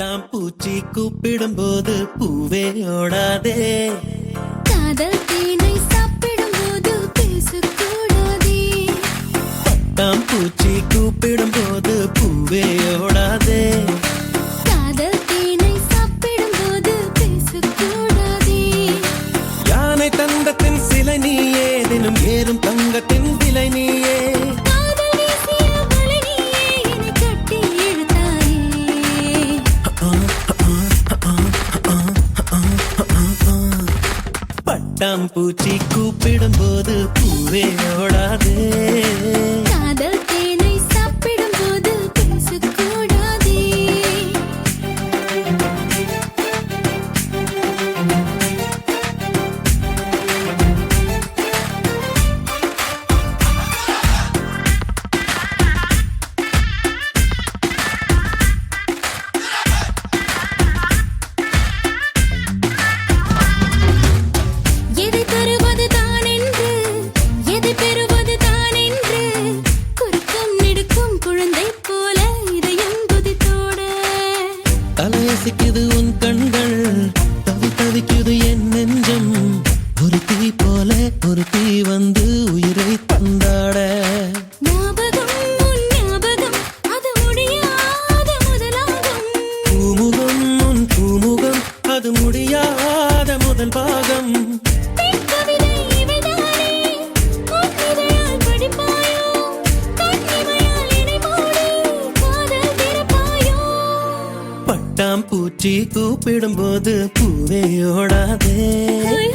பட்டாம் பூச்சி கூப்பிடும்போது பூவே ஓடாதே. காதல் தேனை சாப்பிடும்போது பேசக்கூடாதே. பட்டாம் பூச்சி கூப்பிடும்போது பட்டாம் பூச்சி கூப்பிடும்போது பூவே ஓடாதே. குழந்தை போல இதயம் குதித்தோட. தலையசிக்குது உன் கண்கள் தவி தவிக்குது என் நெஞ்சம். ஒரு தீ போல ஒரு தீ வந்து உயிரை தந்தாட. பூமுகம் அது முடியாத முதல் பாகம். பட்டாம் கூப்பிடும் போது பூவே ஓடாதே.